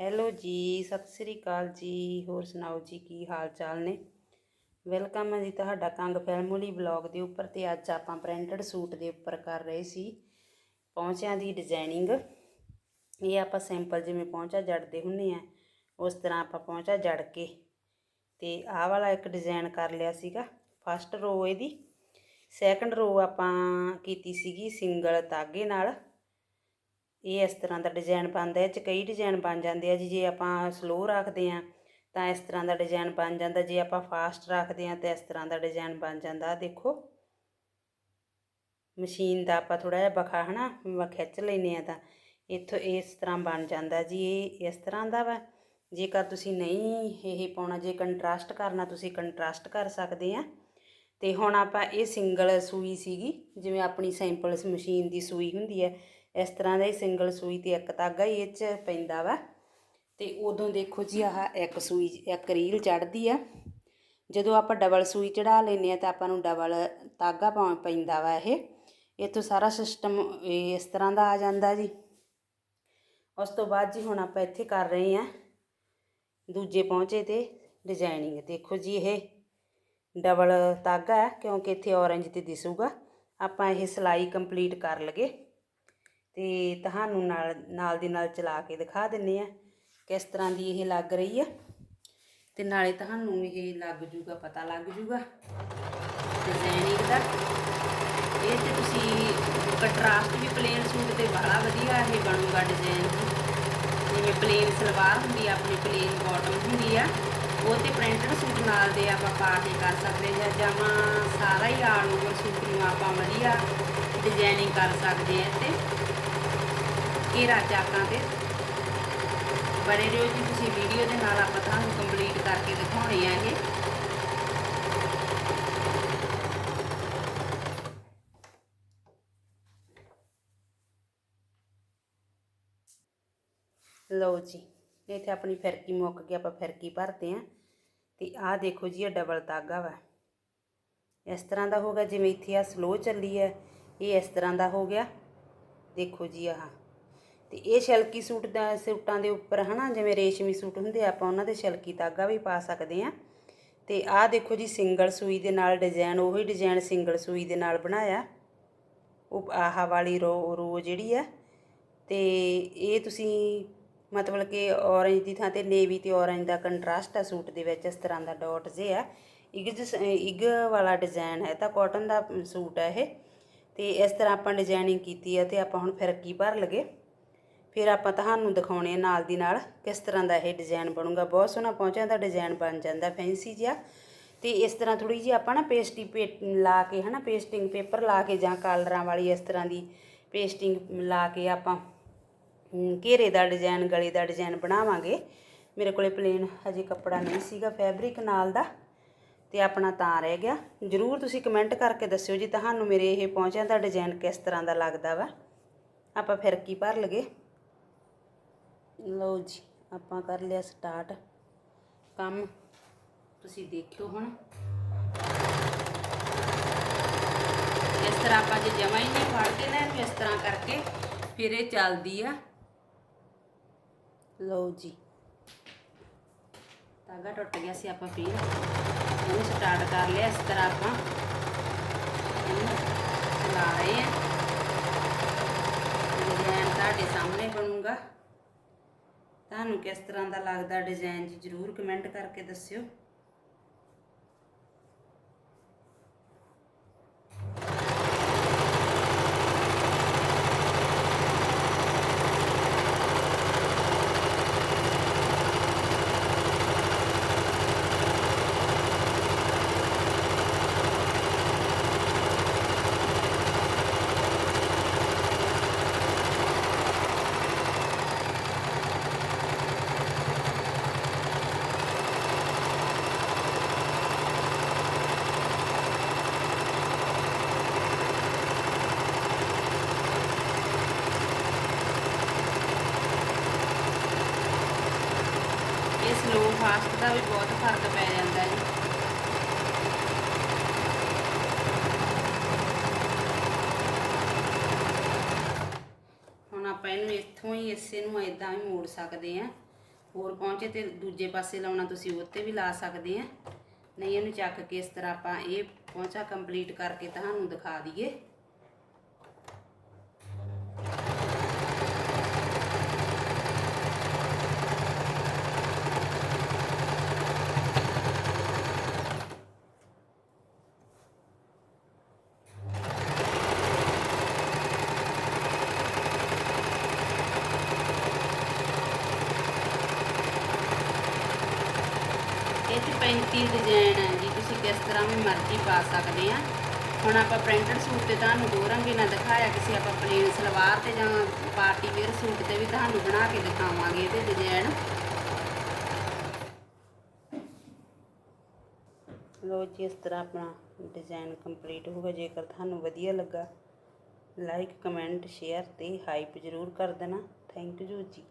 Hello ਜੀ, ਸਤਿ ਸ੍ਰੀ ਅਕਾਲ ਜੀ। ਹੋਰ ਸੁਣਾਓ ਜੀ, ਕੀ ਹਾਲ ਚਾਲ ਨੇ? ਵੈਲਕਮ ਹੈ ਜੀ ਤੁਹਾਡਾ ਕੰਗ ਫੈਮਿਲੀ ਬਲੌਗ ਦੇ ਉੱਪਰ ਤੇ ਅੱਜ ਆਪਾਂ ਪ੍ਰਿੰਟਡ ਸੂਟ ਦੇ ਉੱਪਰ ਕਰ ਰਹੇ ਸੀ। ਪੌਂਚਿਆਂ ਦੀ ਡਿਜ਼ਾਈਨਿੰਗ ਇਹ ਆਪਾਂ ਸਿੰਪਲ ਜਿਵੇਂ ਪੌਂਚਾ ਜੜਦੇ ਹੁੰਨੇ ਆ, ਉਸ ਤਰ੍ਹਾਂ ਆਪਾਂ ਪੌਂਚਾ ਜੜ ਕੇ ਤੇ ਆਹ ਵਾਲਾ ਇੱਕ ਡਿਜ਼ਾਈਨ ਕਰ ਲਿਆ ਸੀਗਾ। ਫਸਟ ਰੋ ਇਹਦੀ। ਸੈਕੰਡ ਰੋ ਆਪਾਂ ਕੀਤੀ ਸੀਗੀ ਸਿੰਗਲ ਤਾਗੇ ਨਾਲ। ਇਹ ਇਸ ਤਰ੍ਹਾਂ ਦਾ ਡਿਜ਼ਾਈਨ ਬਣਦਾ ਇਹ ਚ ਕਈ ਡਿਜ਼ਾਈਨ ਬਣ ਜਾਂਦੇ ਆ ਜੀ, ਜੇ ਆਪਾਂ ਸਲੋ ਰੱਖਦੇ ਆ ਤਾਂ ਇਸ ਤਰ੍ਹਾਂ ਦਾ ਡਿਜ਼ਾਈਨ ਬਣ ਜਾਂਦਾ, ਜੇ ਆਪਾਂ ਫਾਸਟ ਰੱਖਦੇ ਆ ਤਾਂ ਇਸ ਤਰ੍ਹਾਂ ਦਾ ਡਿਜ਼ਾਈਨ ਬਣ ਜਾਂਦਾ। ਦੇਖੋ ਮਸ਼ੀਨ ਦਾ ਆਪਾਂ ਥੋੜਾ ਜਿਹਾ ਬਖਾ, ਹਨਾ ਵਾ ਖਿੱਚ ਲੈਨੇ ਆ ਤਾਂ, ਇੱਥੋਂ ਇਸ ਤਰ੍ਹਾਂ ਬਣ ਜਾਂਦਾ ਜੀ, ਇਹ ਇਸ ਤਰ੍ਹਾਂ ਦਾ ਵਾ। ਜੇਕਰ ਤੁਸੀਂ ਨਹੀਂ ਇਹ ਪਾਉਣਾ, ਜੇ ਕੰਟਰਾਸਟ ਕਰਨਾ, ਤੁਸੀਂ ਕੰਟਰਾਸਟ ਕਰ ਸਕਦੇ ਆ ਤੇ ਹੁਣ ਆਪਾਂ ਇਹ ਸਿੰਗਲ ਸੂਈ ਸੀਗੀ, ਜਿਵੇਂ ਆਪਣੀ ਸਿੰਪਲ ਮਸ਼ੀਨ ਦੀ ਸੂਈ ਹੁੰਦੀ ਹੈ ਇਸ ਤਰ੍ਹਾਂ ਦਾ ਹੀ ਸਿੰਗਲ ਸੂਈ ਤੇ ਇੱਕ ਧਾਗਾ ਹੀ ਇਹ 'ਚ ਪੈਂਦਾ ਵਾ। ਤੇ ਉਦੋਂ ਦੇਖੋ ਜੀ ਆਹ ਇੱਕ ਸੂਈ, ਇੱਕ ਰੀਲ ਚੜਦੀ ਆ। ਜਦੋਂ ਆਪਾਂ ਡਬਲ ਸੂਈ ਚੜਾ ਲੈਨੇ ਆ ਤਾਂ ਆਪਾਂ ਨੂੰ ਡਬਲ ਧਾਗਾ ਪਾ ਪੈਂਦਾ ਵਾ ਇਹ। ਇੱਥੋਂ ਸਾਰਾ ਸਿਸਟਮ ਇਸ ਤਰ੍ਹਾਂ ਦਾ ਆ ਜਾਂਦਾ ਜੀ। ਉਸ ਤੋਂ ਬਾਅਦ ਜੀ ਹੁਣ ਆਪਾਂ ਇੱਥੇ ਕਰ ਰਹੇ ਆ ਦੂਜੇ ਪਹੁੰਚੇ ਤੇ ਡਿਜ਼ਾਈਨਿੰਗ ਦੇਖੋ ਜੀ ਇਹ ਡਬਲ ਧਾਗਾ ਕਿਉਂਕਿ ਇੱਥੇ ਔਰੰਜ ਤੇ ਦਿਸੂਗਾ। ਆਪਾਂ ਇਹ ਸਲਾਈ ਕੰਪਲੀਟ ਕਰ ਲਗੇ। ਤੇ ਤੁਹਾਨੂੰ ਨਾਲ ਨਾਲ ਦੀ ਨਾਲ ਚਲਾ ਕੇ ਦਿਖਾ ਦਿੰਨੇ ਆ ਕਿਸ ਤਰ੍ਹਾਂ ਦੀ ਇਹ ਲੱਗ ਰਹੀ ਆ। ਤੇ ਨਾਲੇ ਤੁਹਾਨੂੰ ਇਹ ਲੱਗ ਜੂਗਾ, ਪਤਾ ਲੱਗ ਜੂਗਾ ਡਿਜ਼ਾਈਨਿੰਗ ਦਾ। ਇਹ ਤੇ ਤੁਸੀਂ ਕੰਟਰਾਸਟ ਵੀ ਪਲੇਨ ਸੂਟ ਤੇ ਬੜਾ ਵਧੀਆ ਇਹ ਬਣੂਗਾ ਡਿਜ਼ਾਈਨ ਜਿਵੇਂ ਪਲੇਨ ਸਲਵਾਰ ਹੁੰਦੀ ਆ, ਆਪਣੀ ਪਲੇਨ ਬਾਟਮ ਹੁੰਦੀ ਆ, ਉਹ ਤੇ ਪ੍ਰਿੰਟਡ ਸੂਟ ਨਾਲ ਦੇ ਆਪਾਂ ਪਾ ਕੇ ਕਰ ਸਕਦੇ ਹਾਂ ਜਾਵਾਂ ਸਾਰਾ ਹੀ ਆਲ ਓਵਰ ਸੂਟ ਨੂੰ ਆਪਾਂ ਵਧੀਆ ਡਿਜ਼ਾਈਨਿੰਗ ਕਰ ਸਕਦੇ ਹਾਂ ਤੇ ਘੇਰਾ ਚਾਕਾਂ ਤੇ ਬਣੇ ਰਹੋ ਜੀ, ਤੁਸੀਂ ਵੀਡੀਓ ਦੇ ਨਾਲ ਆਪਾਂ ਤੁਹਾਨੂੰ ਕੰਪਲੀਟ ਕਰਕੇ ਦਿਖਾਉਣੇ ਆ ਇਹ। ਲਓ ਜੀ, ਇੱਥੇ ਆਪਣੀ ਫਿਰਕੀ ਮੁੱਕ ਕੇ ਆਪਾਂ ਫਿਰਕੀ ਭਰਦੇ ਆਂ। ਤੇ ਆਹ ਦੇਖੋ ਜੀ, ਇਹ ਡਬਲ ਤਾਗਾ ਵਾ। ਇਸ ਤਰ੍ਹਾਂ ਦਾ ਹੋਗਾ ਜਿਵੇਂ ਇੱਥੇ ਆ ਸਲੋ ਚੱਲੀ ਹੈ ਇਹ ਇਸ ਤਰ੍ਹਾਂ ਦਾ ਹੋ ਗਿਆ। ਦੇਖੋ ਜੀ ਆਹ। ਤੇ ਇਹ ਸ਼ਲਕੀ ਸੂਟ ਦਾ ਸੂਟਾਂ ਦੇ ਉੱਪਰ ਹਨਾ, ਜਿਵੇਂ ਰੇਸ਼ਮੀ ਸੂਟ ਹੁੰਦੇ ਆਪਾਂ ਉਹਨਾਂ ਦੇ ਸ਼ਲਕੀ ਤਾਗਾ ਵੀ ਪਾ ਸਕਦੇ ਆ ਤੇ ਆਹ ਦੇਖੋ ਜੀ, ਸਿੰਗਲ ਸੂਈ ਦੇ ਨਾਲ ਡਿਜ਼ਾਈਨ ਉਹੀ ਡਿਜ਼ਾਈਨ ਸਿੰਗਲ ਸੂਈ ਦੇ ਨਾਲ ਬਣਾਇਆ। ਉਹ ਆਹ ਵਾਲੀ ਰੋ ਰੋ ਜਿਹੜੀ ਆ। ਤੇ ਇਹ ਤੁਸੀਂ ਮਤਲਬ ਕਿ ਔਰੰਜ ਦੀ ਥਾਂ ਤੇ ਨੇਵੀ ਤੇ ਔਰੰਜ ਦਾ ਕੰਟਰਾਸਟ ਆ ਸੂਟ ਦੇ ਵਿੱਚ, ਇਸ ਤਰ੍ਹਾਂ ਦਾ ਡਾਟ ਜੇ ਆ ਇਗ ਇਗ ਵਾਲਾ ਡਿਜ਼ਾਈਨ ਹੈ ਤਾਂ ਕਾਟਨ ਦਾ ਸੂਟ ਹੈ ਇਹ। ਤੇ ਇਸ ਤਰ੍ਹਾਂ ਆਪਾਂ ਡਿਜ਼ਾਈਨਿੰਗ ਕੀਤੀ ਹੈ ਤੇ ਆਪਾਂ ਹੁਣ ਫਿਰਕੀ ਭਰ ਲਗੇ। ਫਿਰ ਆਪਾਂ ਤੁਹਾਨੂੰ ਦਿਖਾਉਣੇ ਨਾਲ ਦੀ ਨਾਲ ਕਿਸ ਤਰ੍ਹਾਂ ਦਾ ਇਹ ਡਿਜ਼ਾਈਨ ਬਣੂਗਾ। ਬਹੁਤ ਸੋਹਣਾ ਪਹੁੰਚਿਆ ਦਾ ਡਿਜ਼ਾਈਨ ਬਣ ਜਾਂਦਾ ਫੈਂਸੀ ਜਿਹਾ। ਤੇ ਇਸ ਤਰ੍ਹਾਂ ਥੋੜੀ ਜਿਹੀ ਆਪਾਂ ਨਾ ਪੇਸਟੀ ਲਾ ਕੇ ਹਨਾ ਪੇਸਟਿੰਗ ਪੇਪਰ ਲਾ ਕੇ ਜਾਂ ਕਾਲਰਾਂ ਵਾਲੀ ਇਸ ਤਰ੍ਹਾਂ ਦੀ ਪੇਸਟਿੰਗ ਲਾ ਕੇ ਆਪਾਂ ਘੇਰੇ ਦਾ ਡਿਜ਼ਾਈਨ ਗਲੇ ਦਾ ਡਿਜ਼ਾਈਨ ਬਣਾਵਾਂਗੇ। ਮੇਰੇ ਕੋਲੇ ਪਲੇਨ ਹਜੇ ਕੱਪੜਾ ਨਹੀਂ ਸੀਗਾ ਫੈਬਰਿਕ ਨਾਲ ਦਾ, ਤੇ ਆਪਣਾ ਤਾਂ ਰਹਿ ਗਿਆ। ਜਰੂਰ ਤੁਸੀਂ ਕਮੈਂਟ ਕਰਕੇ ਦੱਸਿਓ ਜੀ, ਤੁਹਾਨੂੰ ਮੇਰੇ ਇਹ ਪਹੁੰਚਿਆਂ ਦਾ ਡਿਜ਼ਾਈਨ ਕਿਸ ਤਰ੍ਹਾਂ ਦਾ ਲੱਗਦਾ ਵਾ। ਆਪਾਂ ਫਿਰ ਕੀ ਭਰ ਲਗੇ? ਲਓ ਜੀ, ਆਪਾਂ ਕਰ ਲਿਆ ਸਟਾਰਟ ਕੰਮ। ਤੁਸੀਂ ਦੇਖਿਓ ਹੁਣ। ਇਸ ਤਰ੍ਹਾਂ ਆਪਾਂ ਜੇ ਜਮਾ ਹੀ ਨਹੀਂ ਫੜਦੇ ਨਾ ਇਹਨੂੰ ਇਸ ਤਰ੍ਹਾਂ ਕਰਕੇ ਫਿਰ ਇਹ ਚੱਲਦੀ ਆ। ਲਓ ਜੀ। ਤਾਗਾ ਟੁੱਟ ਗਿਆ ਸੀ ਆਪਾਂ ਫਿਰ ਇਹਨੂੰ ਸਟਾਰਟ ਕਰ ਲਿਆ, ਇਸ ਤਰ੍ਹਾਂ ਆਪਾਂ ਇਹਨੂੰ ਚਲਾ ਰਹੇ ਆ। ਡਿਜ਼ਾਈਨ ਤੁਹਾਡੇ ਸਾਹਮਣੇ ਬਣੂਗਾ। ਤੁਹਾਨੂੰ ਕਿਸ ਤਰ੍ਹਾਂ ਦਾ ਲੱਗਦਾ ਡਿਜ਼ਾਈਨ ਜੀ ਜਰੂਰ ਕਮੈਂਟ ਕਰਕੇ ਦੱਸਿਓ ਇਹ ਸਲੋ ਫਾਸਟ ਦਾ ਵੀ ਬਹੁਤ ਫ਼ਰਕ ਪੈ ਜਾਂਦਾ ਹੈ ਹੁਣ ਆਪਾਂ ਇਹਨੂੰ ਇੱਥੋਂ ਹੀ, ਇਸੇ ਨੂੰ ਇਦਾਂ ਵੀ ਮੋੜ ਸਕਦੇ ਆ ਹੋਰ ਪਹੁੰਚੇ ਤੇ ਦੂਜੇ ਪਾਸੇ ਲਾਉਣਾ ਤੁਸੀਂ ਉੱਤੇ ਵੀ ਲਾ ਸਕਦੇ ਆ ਨਹੀਂ, ਇਹਨੂੰ ਚੱਕ ਕੇ ਇਸ ਤਰ੍ਹਾਂ ਆਪਾਂ ਇਹ ਪਹੁੰਚਾ ਕੰਪਲੀਟ ਕਰਕੇ ਤੁਹਾਨੂੰ ਦਿਖਾ ਦਈਏ। ਇਹ 'ਚ 35 ਡਿਜ਼ਾਈਨ ਹੈ ਜੀ, ਤੁਸੀਂ ਕਿਸ ਤਰ੍ਹਾਂ ਵੀ ਮਰਜ਼ੀ ਪਾ ਸਕਦੇ ਆ। ਹੁਣ ਆਪਾਂ ਪ੍ਰਿੰਟਡ ਸੂਟ ਤੇ ਤੁਹਾਨੂੰ ਦੋ ਰੰਗੇ ਨਾਲ ਦਿਖਾਇਆ, ਕਿਸੇ ਆਪਾਂ ਪਲੇਨ ਸਲਵਾਰ ਤੇ ਜਾਂ ਪਾਰਟੀ ਵੇਅਰ ਸੂਟ ਤੇ ਵੀ ਤੁਹਾਨੂੰ ਬਣਾ ਕੇ ਦਿਖਾਵਾਂਗੇ ਇਹਦੇ ਡਿਜ਼ਾਈਨ ਲੋ ਜੀ, ਇਸ ਤਰ੍ਹਾਂ ਆਪਣਾ ਡਿਜ਼ਾਈਨ ਕੰਪਲੀਟ ਹੋਊਗਾ। ਜੇਕਰ ਤੁਹਾਨੂੰ ਵਧੀਆ ਲੱਗਾ ਲਾਈਕ ਕਮੈਂਟ ਸ਼ੇਅਰ ਤੇ ਹਾਈਪ ਜ਼ਰੂਰ ਕਰ ਦੇਣਾ। ਥੈਂਕ ਯੂ ਜੀ